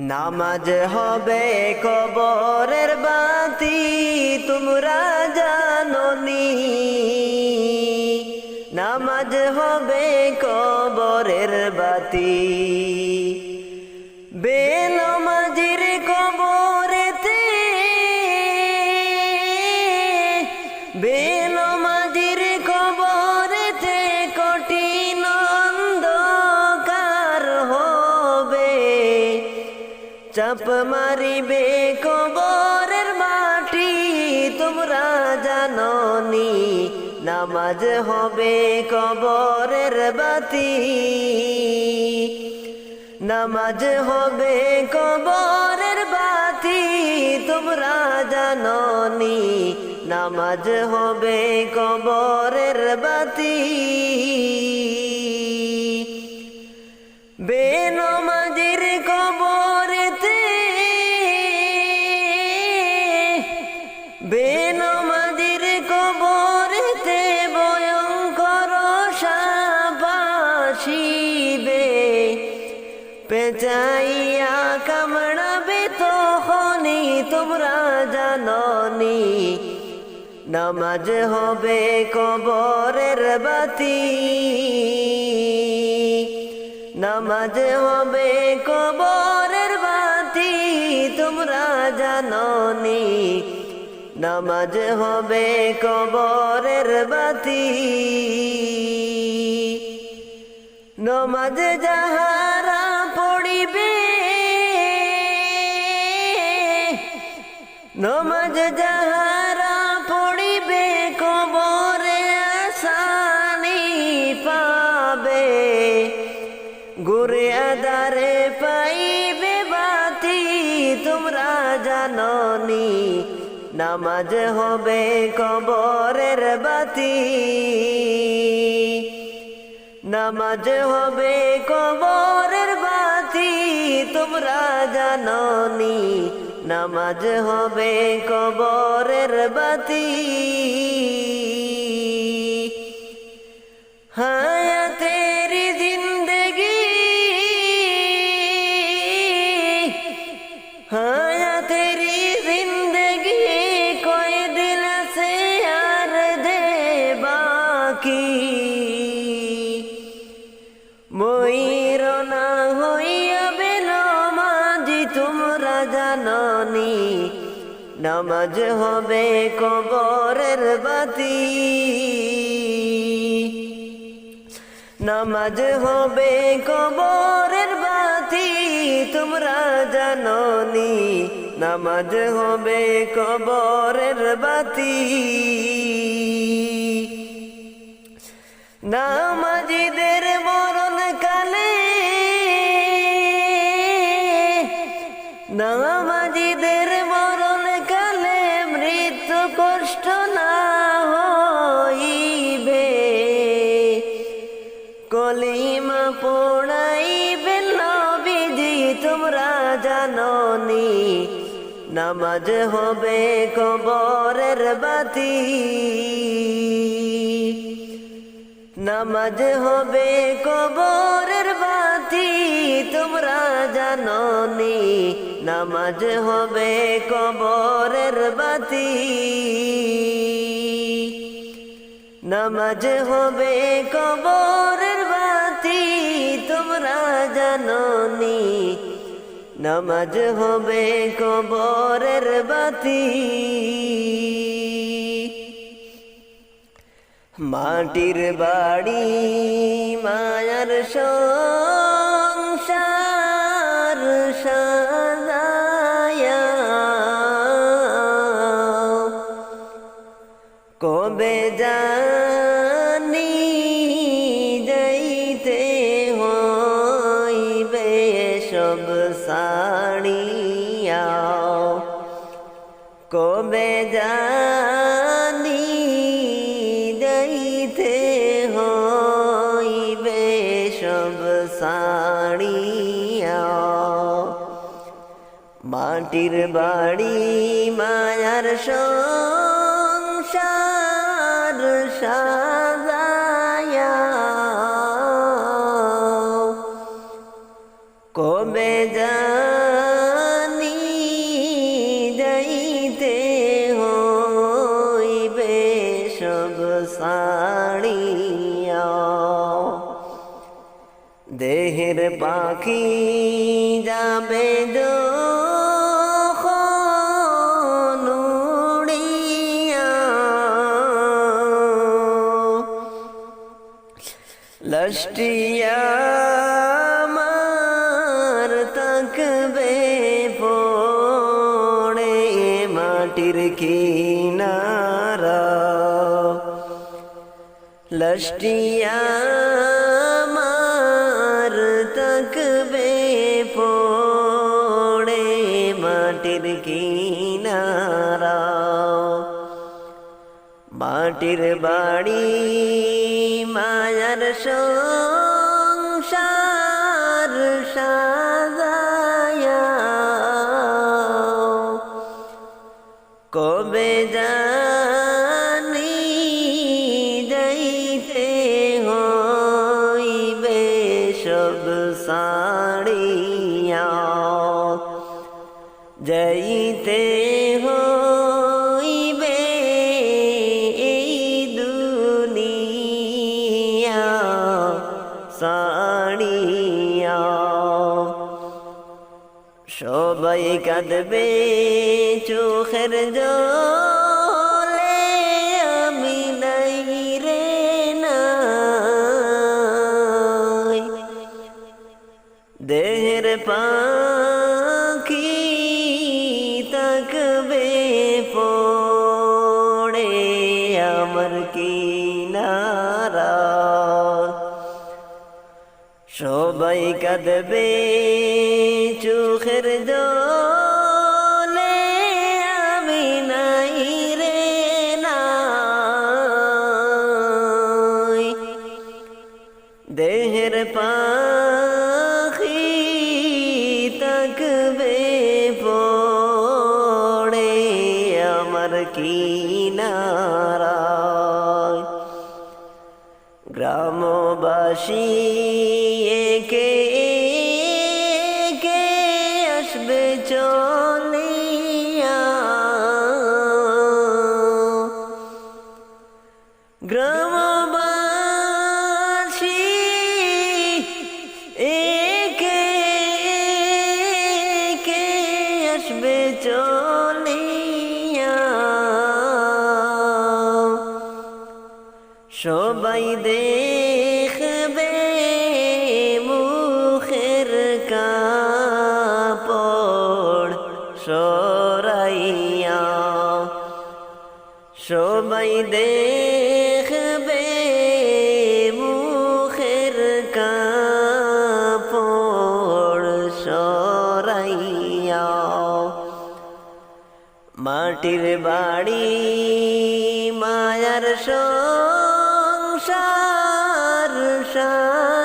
নামাজ হবে কবরের বাতি তোমরা জাননি। নামাজ হবে কবরের বাতি। চাপ মারিবে কবরের মাটি। তোমরা জাননি, নামাজ হবে কবরের বাতি। নামাজ হবে কবরের বাতি, তোমরা জাননি, নামাজ হবে কবরের বাতি। পেঁচাইয়া কামড়াবে তখনই তোমরা জাননি নামাজ হবে কবরের বাতি নামাজ হবে কবরের বাতি তোমরা জাননি নামাজ হবে কবরের বাতি নমাজ যাহারা জাননি, নামাজ হবে কবরের বাতি। নামাজ হবে কবরের বাতি, তোমরা জাননি, নামাজ হবে কবরের বাতি। হায়া। বাকি ময়ূর না হইয়া বেনমাজি তোমরা জাননি, নামাজ হবে কবরের বাতি। নামাজ হবে কবরের বাতি, তোমরা জাননি, নামাজ হবে কবরের বাতি। নামাজিদের মরণ কালে নামাজিদের মরণ কালে মৃত্যু কষ্ট না হইবে। কলিমা পড়াইবে নবীজি, তোমরা জাননি, নামাজ হবে কবরের বাতি। নামাজ হবে কবরের বাতি, তোমরা জাননি। নামাজ হবে কবরের বাতি। নামাজ হবে কবরের বাতি, তোমরা জাননি। নামাজ হবে কবরের বাতি। মাটির বাড়ি মায়ার সংসার সাজায়া। কবে জানি যাইতে হইবে সব সাড়িয়া কবে জানি মাটির বাড়ি, মায়ার সংসার সাজায়া কবে জানি যাইতে হইবে সব সাড়িয়া দেহের পাখি যাবে দো লষ্টিয়া মার তকবে পড়ে মাটির কিনারা। লষ্টিয়া মার তকবে পড়ে মাটির কিনারা। মাটির বাড়ি মায়ার সংসার কবে জানি যাইতে হইবে সব সাড়িয়া যাইতে হইবে এই দুনিয়া সাড়িয়া সবাই কাঁদবে চোখের জলে আমি নাই রে নাই। দেহের পাখি তাকবে পড়ে আমার কিনারা। সবাই কাঁদবে চোখের জলে। দেহের পাখি তাকবে পড়ে আমার কিনারায় গ্রামবাসী একে আসবে চলিয়া সবাই দেখবে মুখের কাপড় সরাইয়া। সবাই দেখবে মাটির বাড়ি মায়ার সংসার সাজায়া